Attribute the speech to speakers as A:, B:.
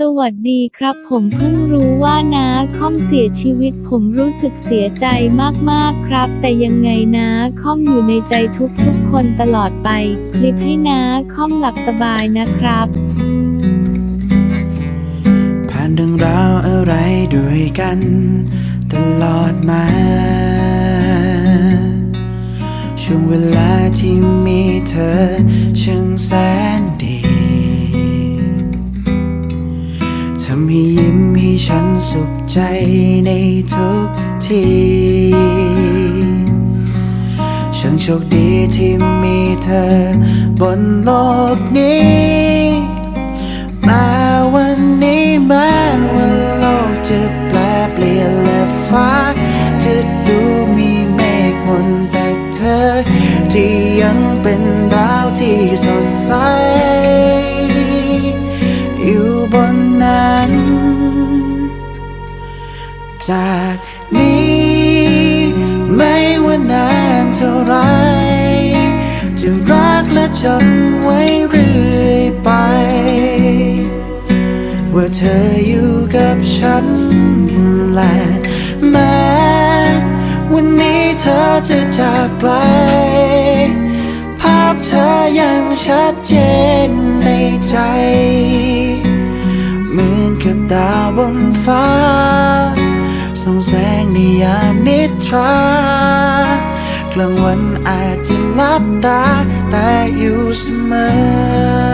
A: สวัสดีครับผมเพิ่งรู้ว่านาค่อมเสียชีวิตผมรู้สึกเสียใจมากๆครับ แต่ยังไงนาค่อมอยู่ในใจทุกๆคนตลอดไป คลิปให้นาค่อมหลับสบายนะครับ
B: ผ่านเรื่องราวอะไรด้วยกัน ตลอดมา ช่วงเวลาที่มีเธอช่างแสนดี ให้ยิ้มให้ฉันสุขใจในทุกทีช่างโชคดีที่มีเธอบนโลกนี้แต่วันนี้ม้ว่าโลกจะแปลเปลี่ยนและฟ้า จะดูมีเมฆมนแต่เธอ ที่ยังเป็นดาวที่สดใส บนนั้น จากนี้ไม่ว่านานเท่าไร จะรักและจำไว้เรื่อยไป ว่าเธออยู่กับฉันและแม้วันนี้เธอจะจากไกล ภาพเธอยังชัดเจนในใจ นฟ้า ส่องแสงในยามนิทรากลางวันอาจจะลับตาแต่อยู่เสมอ